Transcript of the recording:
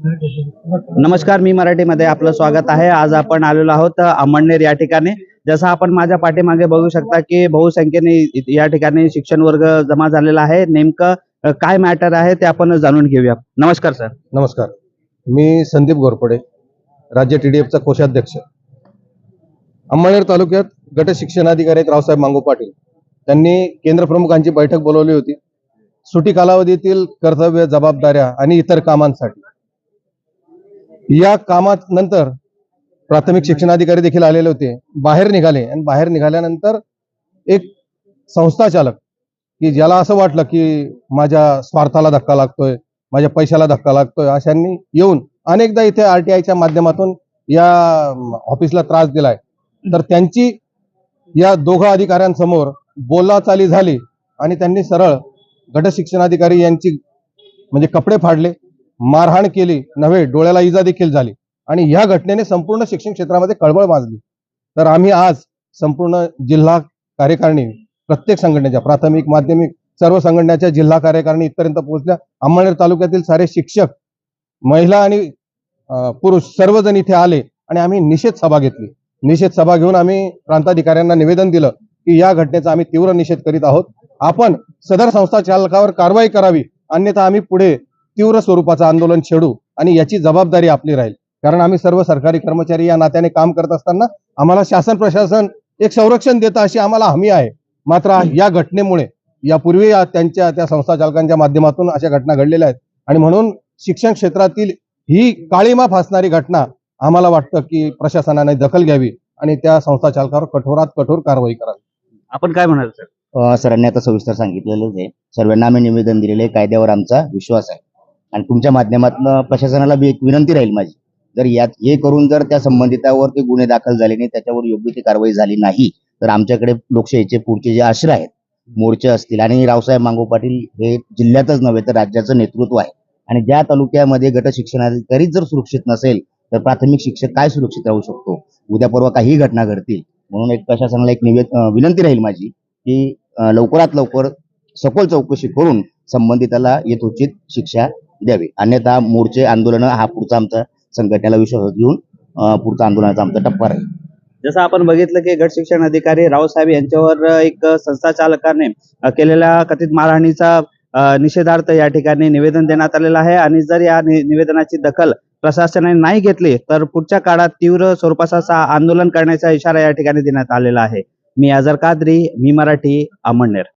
नमस्कार मी मराठीमध्ये आपलं स्वागत आहे. आज आपण आलेलो आहोत अमळनेर या ठिकाणी. जसं आपण माझ्या पाठीमागे बघू शकता की बहुसंख्येने या ठिकाणी शिक्षण वर्ग जमा झालेला आहे. नेमकं काय मॅटर आहे ते आपण जाणून घेऊया. नमस्कार सर नमस्कार. मी संदीप घोरपडे राज्य टीडीएफचा कोषाध्यक्ष. अंमळनेर तालुक्यात गट शिक्षणाधिकारी रावसाहेब मांगू पाटील. त्यांनी केंद्र प्रमुखांची बैठक बोलवली होती. सुटी कालावधीतील कर्तव्य जबाबदाऱ्या आणि इतर कामांसाठी. या कामात नंतर प्राथमिक शिक्षणाधिकारी देखील आलेले होते. बाहेर निघाले. आणि बाहेर निघाल्यानंतर एक संस्था चालक की ज्याला असं वाटलं की माझ्या स्वार्थाला धक्का लागतोय माझ्या पैशाला धक्का लागतोय अशांनी येऊन अनेकदा इथे आरटीआयच्या माध्यमातून या ऑफिसला त्रास दिलाय. तर त्यांची या दोघा अधिकाऱ्यांसमोर बोलाचाली झाली आणि त्यांनी सरळ गट शिक्षणाधिकारी यांची म्हणजे कपडे फाडले. मारहाण केली नव्हे डोळ्याला इजा देखील झाली. आणि ह्या घटनेने संपूर्ण शिक्षण क्षेत्रामध्ये कळबळ माजली. तर आम्ही आज संपूर्ण जिल्हा कार्यकारिणी प्रत्येक संघटनेच्या प्राथमिक माध्यमिक सर्व संघटनेच्या जिल्हा कार्यकारिणी इथपर्यंत पोहोचल्या. अंमळनेर तालुक्यातील सारे शिक्षक महिला आणि पुरुष सर्वजण इथे आले आणि आम्ही निषेध सभा घेतली. निषेध सभा घेऊन आम्ही प्रांताधिकाऱ्यांना निवेदन दिलं की या घटनेचा आम्ही तीव्र निषेध करीत आहोत. आपण सदर संस्था चालकावर कारवाई करावी. अन्यथा आम्ही पुढे तीव्र स्वरूपाचं आंदोलन छेडू आणि याची जबाबदारी आपली राहील. कारण आम्ही सर्व सरकारी कर्मचारी या नात्याने काम करत असताना आम्हाला शासन प्रशासन एक संरक्षण देतं अशी आम्हाला हमी आहे. मात्र या घटनेमुळे यापूर्वी या त्यांच्या त्या संस्था चालकांच्या माध्यमातून अशा घटना घडलेल्या आहेत. आणि म्हणून शिक्षण क्षेत्रातील ही काळीमा फासणारी घटना आम्हाला वाटतं की प्रशासनाने दखल घ्यावी आणि त्या संस्था चालकावर कठोरात कठोर कारवाई करावी. आपण काय म्हणाल सर? सरांनी आता सविस्तर सांगितलेलंच आहे. सर्वांना आम्ही निवेदन दिलेले आहे. कायद्यावर आमचा विश्वास आहे. आणि तुमच्या माध्यमातून प्रशासनाला बी एक विनंती राहील माझी. जर यात हे करून जर त्या संबंधितावर ते गुन्हे दाखल झाले नाही त्याच्यावर योग्य ती कारवाई झाली नाही तर आमच्याकडे लोकशाहीचे पुढचे जे आश्रय आहेत मोर्चे असतील आणि रावसाहेब मांगो पाटील हे जिल्ह्यातच नव्हे तर राज्याचं नेतृत्व आहे. आणि ज्या तालुक्यामध्ये गट शिक्षणाधिकारीच जर सुरक्षित नसेल तर प्राथमिक शिक्षक काय सुरक्षित राहू शकतो? उद्या परवा काही घटना घडतील. म्हणून एक प्रशासनाला एक निवेद विनंती राहील माझी की लवकरात लवकर सखोल चौकशी करून संबंधिताला यथोचित शिक्षा द्यावी. अन्यथा मोर्चे आंदोलन हा पुढचा आमचा संघटनेला विश्वासात घेऊन पुढचा आंदोलनाचा आमचा टप्पा राहील. जसं आपण बघितलं की गट शिक्षण अधिकारी रावसाहेब यांच्यावर एक संस्था चालकाने केलेल्या कथित मारहाणीचा निषेधार्थ या ठिकाणी निवेदन देण्यात आलेलं आहे. आणि जर या नि- निवेदनाची दखल प्रशासनाने नाही घेतली तर पुढच्या काळात तीव्र स्वरूपाचा आंदोलन करण्याचा इशारा या ठिकाणी देण्यात आलेला आहे. मी अझर कादरी मी मराठी अमळनेर.